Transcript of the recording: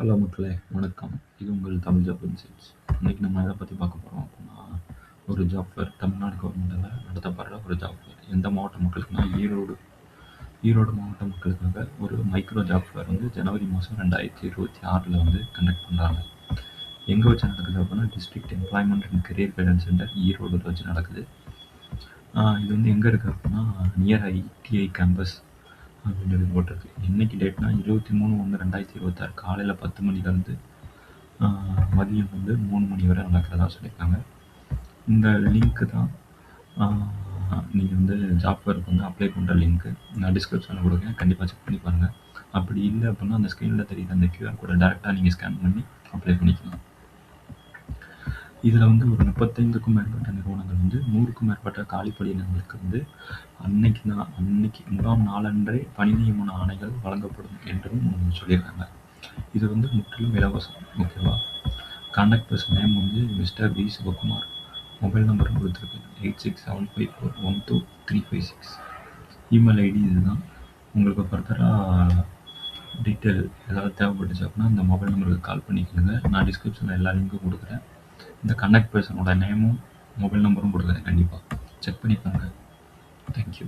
Hello மக்களே வணக்கம். இது உங்கள் தமிழ் ஜாப் இன்சைட்ஸ் இன்றைக்கி நம்ம எதை பற்றி பார்க்க போகிறோம் அப்படின்னா ஒரு ஜாப் ஃபேர் தமிழ்நாடு கவர்மெண்ட்டில் நடத்தப்படுற ஒரு ஜாப் ஃபேர் எந்த மாவட்ட மக்களுக்குன்னா ஈரோடு. ஈரோடு மாவட்ட மக்களுக்காக ஒரு மைக்ரோ ஜாப் ஃபேர் வந்து ஜனவரி மாதம் ரெண்டாயிரத்தி இருபத்தி ஆறில் வந்து கண்டக்ட் பண்ணுறாங்க எங்கே வச்சு நடக்குது அப்படின்னா district employment and career guidance centre Erode வச்சு நடக்குது. இது வந்து எங்கே இருக்குது அப்படின்னா நியர் ஐடிஐ கேம்பஸ் அப்படின்றது போட்டிருக்கு. இன்றைக்கி டேட்னா இருபத்தி மூணு ஒன்று ரெண்டாயிரத்தி இருபத்தாறு. காலையில் பத்து மணிலேருந்து மதியம் வந்து மூணு மணி வரை நடக்கிறதா சொல்லியிருக்காங்க. இந்த லிங்க்கு தான் நீங்கள் வந்து ஜாப் ஒர்க் வந்து அப்ளை பண்ணுற லிங்க்கு நான் டிஸ்கிரிப்ஷனில் கொடுக்குறேன். கண்டிப்பாக செக் பண்ணி பாருங்கள் அப்படி இல்லை அப்படின்னா அந்த ஸ்க்ரீனில் தெரியுது அந்த கியூஆர் கோடை டேரெக்டாக நீங்கள் ஸ்கேன் பண்ணி அப்ளை பண்ணிக்கலாம். இதில் வந்து ஒரு முப்பத்தைந்துக்கும் மேற்பட்ட நிறுவனங்கள் வந்து நூறுக்கும் மேற்பட்ட காலி வந்து அன்னைக்கு தான் அன்னைக்கு முகாம் நாளன்றே பணி நியமன ஆணைகள் வழங்கப்படும் என்றும் சொல்லியிருக்காங்க. இது வந்து முற்றிலும் இலவசம் ஓகேவா? கான்டாக்ட் பர்சன் நேம் வந்து மிஸ்டர் வி சிவகுமார். மொபைல் நம்பரும் கொடுத்துருக்கு eight six seven five four one two three five six email ID இதுதான். உங்களுக்கு ஃபர்தராக டீட்டெயில் ஏதாவது தேவைப்பட்டுச்சு அப்படின்னா இந்த மொபைல் நம்பருக்கு கால் பண்ணிக்கோங்க. நான் டிஸ்கிரிப்ஷனில் எல்லா லிங்க்கும் கொடுக்குறேன். இந்த கனெக்ட் பர்சனோட நேமும் மொபைல் நம்பரும் கொடுக்குறேன் கண்டிப்பாக செக் பண்ணிப்பாங்க தேங்க்யூ